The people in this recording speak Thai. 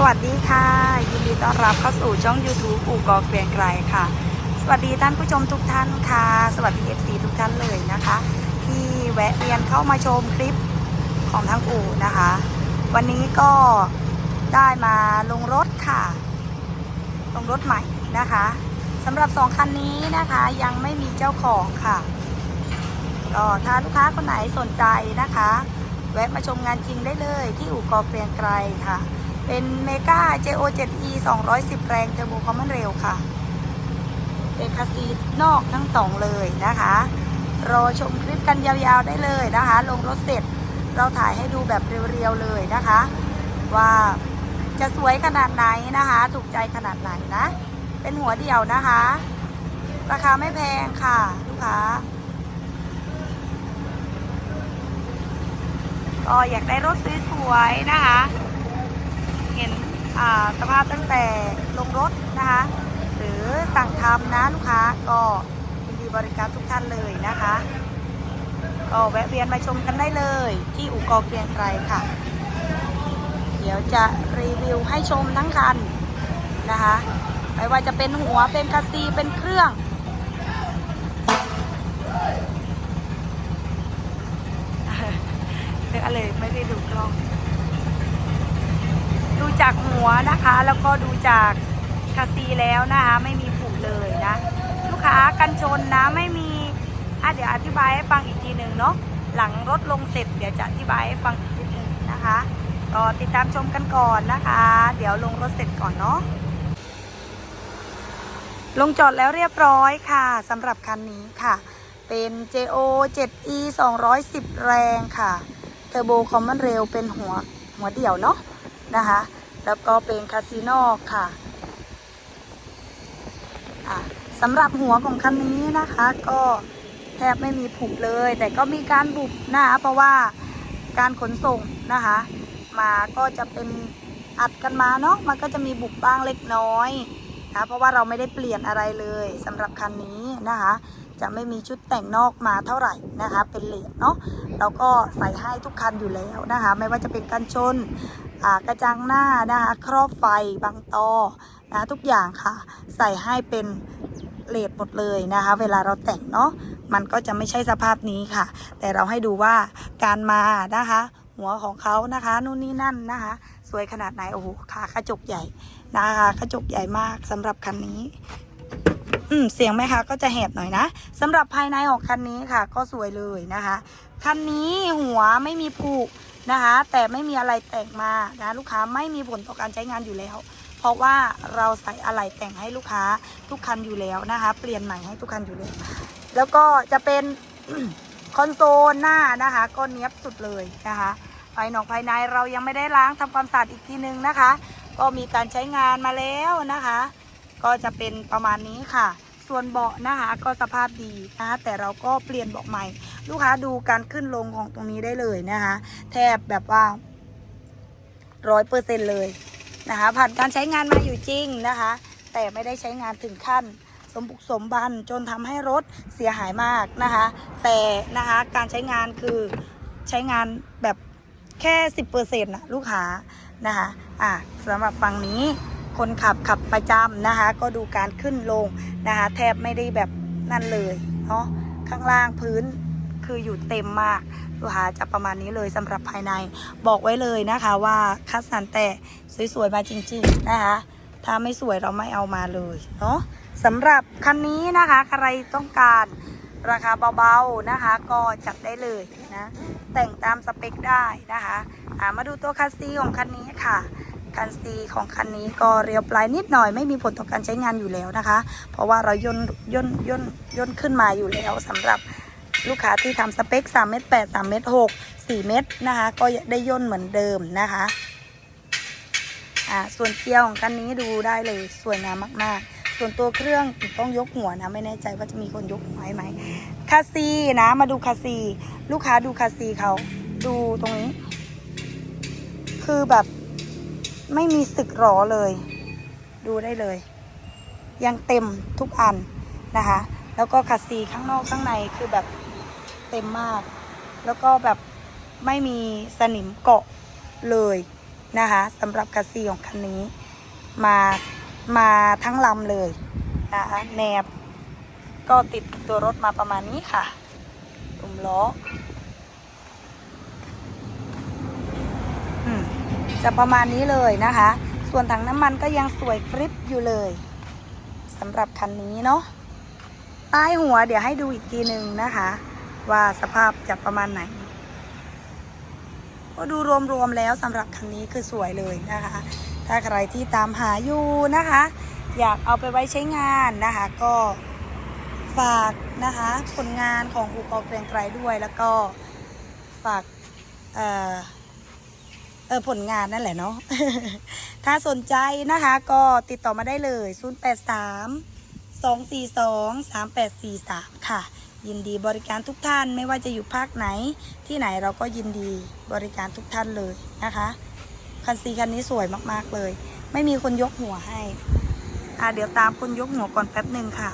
สวัสดีค่ะ ยินดีต้อนรับเข้าสู่ช่อง YouTube อู่กอเกรียงไกรค่ะ สวัสดีท่านผู้ชมทุกท่านค่ะ สวัสดี FC ทุกท่านเลยนะคะ ที่แวะเวียนเข้ามาชมคลิปของทางอู่นะคะ วันนี้ก็ได้มาลงรถค่ะ ลงรถใหม่นะคะสำหรับสองคันนี้นะคะยังไม่มีเจ้าของค่ะก็ถ้าลูกค้าคนไหนสนใจนะคะ แวะมาชมงานจริงได้เลยที่อู่กอเกรียงไกรค่ะ เป็นเมกา JO7E 210 แรงเทอร์โบคอมมอนเร็วค่ะเป็นคาซีนอกทั้งสองเลยนะคะ รอชมคลิปกันยาวๆได้เลยนะคะ ลงรถเสร็จเราถ่ายให้ดูแบบเรียวๆเลยนะคะ ว่าจะสวยขนาดไหนนะคะ ถูกใจขนาดไหนนะ เป็นหัวเดี่ยวนะคะ ราคาไม่แพงค่ะลูกค้าก็อยากได้รถสวยๆนะคะ เห็นสภาพตั้งแต่ลงรถนะคะ หรือสั่งทำนะลูกค้าก็ยินดีบริการทุกท่านเลยนะคะ ก็แวะเวียนมาชมกันได้เลย ที่อู่กอเกรียงไกรค่ะ เดี๋ยวจะรีวิวให้ชมทั้งคันนะคะไม่ว่าจะเป็นหัวเป็นคัสซีเป็นเครื่องเลือกเลยไม่ได้ดูกล้อง จากหัวนะคะ แล้วก็ดูจากคาซีแล้วนะคะ ไม่มีผุเลยนะ ลูกค้ากันชนนะไม่มีอะเดี๋ยวอธิบายให้ฟังอีกทีหนึ่งเนาะหลังรถลงเสร็จเดี๋ยวจะอธิบายให้ฟังอีกทีหนึ่งนะคะก็ติดตามชมกันก่อนนะคะ เดี๋ยวลงรถเสร็จก่อนเนาะลงจอดแล้วเรียบร้อยค่ะสำหรับคันนี้ค่ะ เป็น JO 7E 210 แรงค่ะเทอร์โบคอมมอนเรลเป็นหัวหัวเดี่ยวเนาะนะคะ แล้วก็เป็นคาสิโนค่ะะสำหรับหัวของคันนี้นะคะก็แทบไม่มีผุเลย แต่ก็มีการบุบนะคะเพราะว่าการขนส่งนะคะ มาก็จะเป็นอัดกันมาเนาะมันก็จะมีบุบบ้างเล็กน้อยนะเพราะว่าเราไม่ได้เปลี่ยนอะไรเลยสำหรับคันนี้นะคะ จะไม่มีชุดแต่งนอกมาเท่าไหร่นะคะ เป็นเหรียญเนาะเราก็ใส่ให้ทุกคันอยู่แล้วนะคะ ไม่ว่าจะเป็นกันชน กระจังหน้านะคะครอบไฟบางตอนะทุกอย่างค่ะ ใส่ให้เป็นเลดหมดเลยนะคะ เวลาเราแต่งเนาะมันก็จะไม่ใช่สภาพนี้ค่ะ แต่เราให้ดูว่าการมานะคะ หัวของเขานะคะนู่นนี่นั่นนะคะ สวยขนาดไหนโอ้โหขากระจกใหญ่นะคะกระจกใหญ่มากสำหรับคันนี้อืมเสียงแม่ค้าก็จะแหบหน่อยนะสำหรับภายในของคันนี้ค่ะ ก็สวยเลยนะคะคันนี้หัวไม่มีผูก นะคะ แต่ไม่มีอะไรแต่งมานะลูกค้าไม่มีผลต่อการใช้งานอยู่แล้ว เพราะว่าเราใส่อะไหล่แต่งให้ลูกค้าทุกคันอยู่แล้วนะคะ เปลี่ยนใหม่ให้ทุกคันอยู่แล้วแล้วก็จะเป็นคอนโซลหน้านะคะก็เนี้ยบสุดเลยนะคะภายนอกภายในเรายังไม่ได้ล้างทำความสะอาดอีกทีนึงนะคะ ก็มีการใช้งานมาแล้วนะคะ ก็จะเป็นประมาณนี้ค่ะ ส่วนเบาะนะคะก็สภาพดีนะคะแต่เราก็เปลี่ยนเบาะใหม่ ลูกค้าดูการขึ้นลงของตรงนี้ได้เลยนะคะ แทบแบบว่าร้อยเปอร์เซ็นเลยนะคะ ผ่านการใช้งานมาอยู่จริงนะคะ แต่ไม่ได้ใช้งานถึงขั้นสมบุกสมบันจนทำให้รถเสียหายมากนะคะ แต่นะคะการใช้งานคือใช้งานแบบแค่สิบเปอร์เซ็นต์นะลูกค้านะคะ อะสำหรับฝั่งนี้คนขับขับประจำนะคะ ก็ดูการขึ้นลงนะคะ แทบไม่ได้แบบนั่นเลยเนาะข้างล่างพื้น คืออยู่เต็มมากลูกค้าจะประมาณนี้เลยสำหรับภายในบอกไว้เลยนะคะว่าคัดสรรแต่สวยๆมาจริงๆนะคะ ถ้าไม่สวยเราไม่เอามาเลยเนาะสำหรับคันนี้นะคะใครต้องการราคาเบาๆนะคะ ก็จัดได้เลยนะแต่งตามสเปคได้นะคะามาดูตัวคัสซีของคันนี้ค่ะคันซีของคันนี้ก็เรียวปลายนิดหน่อยไม่มีผลต่อการใช้งานอยู่แล้วนะคะ เพราะว่าเราย่นย่นย่นย่นขึ้นมาอยู่แล้วสำหรับ ลูกค้าที่ทำสเปค3เมตร8 3เมตร6 4เมตรนะคะ ก็ได้ย่นเหมือนเดิมนะคะอ่าส่วนเกลียร์ของคันนี้ดูได้เลยสวยงามมาก ๆส่วนตัวเครื่องต้องยกหัวนะ ไม่แน่ใจว่าจะมีคนยกหัวไหมคาซีนะมาดูคาซี ลูกค้าดูคาซีเขาดูตรงนี้ คือแบบไม่มีสึกหรอเลย ดูได้เลย ยังเต็มทุกอันนะคะ แล้วก็คาซีข้างนอกข้างในคือแบบ เต็มมาก แล้วก็แบบไม่มีสนิมเกาะเลยนะคะสำหรับคัสซีของคันนี้ มามาทั้งลำเลยนะคะแนบ ก็ติดตัวรถมาประมาณนี้ค่ะตุ่มล้อจะประมาณนี้เลยนะคะ ส่วนถังน้ำมันก็ยังสวยกริบอยู่เลยสำหรับคันนี้เนาะใต้หัวเดี๋ยวให้ดูอีกทีหนึ่งนะคะ ว่าสภาพจะประมาณไหนก็ดูรวมๆแล้วสำหรับคันนี้คือสวยเลยนะคะ ถ้าใครที่ตามหาอยู่นะคะ อยากเอาไปไว้ใช้งานนะคะ ก็ฝากนะคะผลงานของอูกอเกรียงไกรด้วยแล้วก็ฝากเอ่อเออผลงานนั่นแหละเนาะ ถ้าสนใจนะคะก็ติดต่อมาได้เลย 083 242 3843 ค่ะ ยินดีบริการทุกท่านไม่ว่าจะอยู่ภาคไหน ที่ไหนเราก็ยินดีบริการทุกท่านเลยนะคะคันซีคันนี้สวยมากๆเลย ไม่มีคนยกหัวให้ อ่าเดี๋ยวตามคนยกหัวก่อนแป๊บหนึ่งค่ะ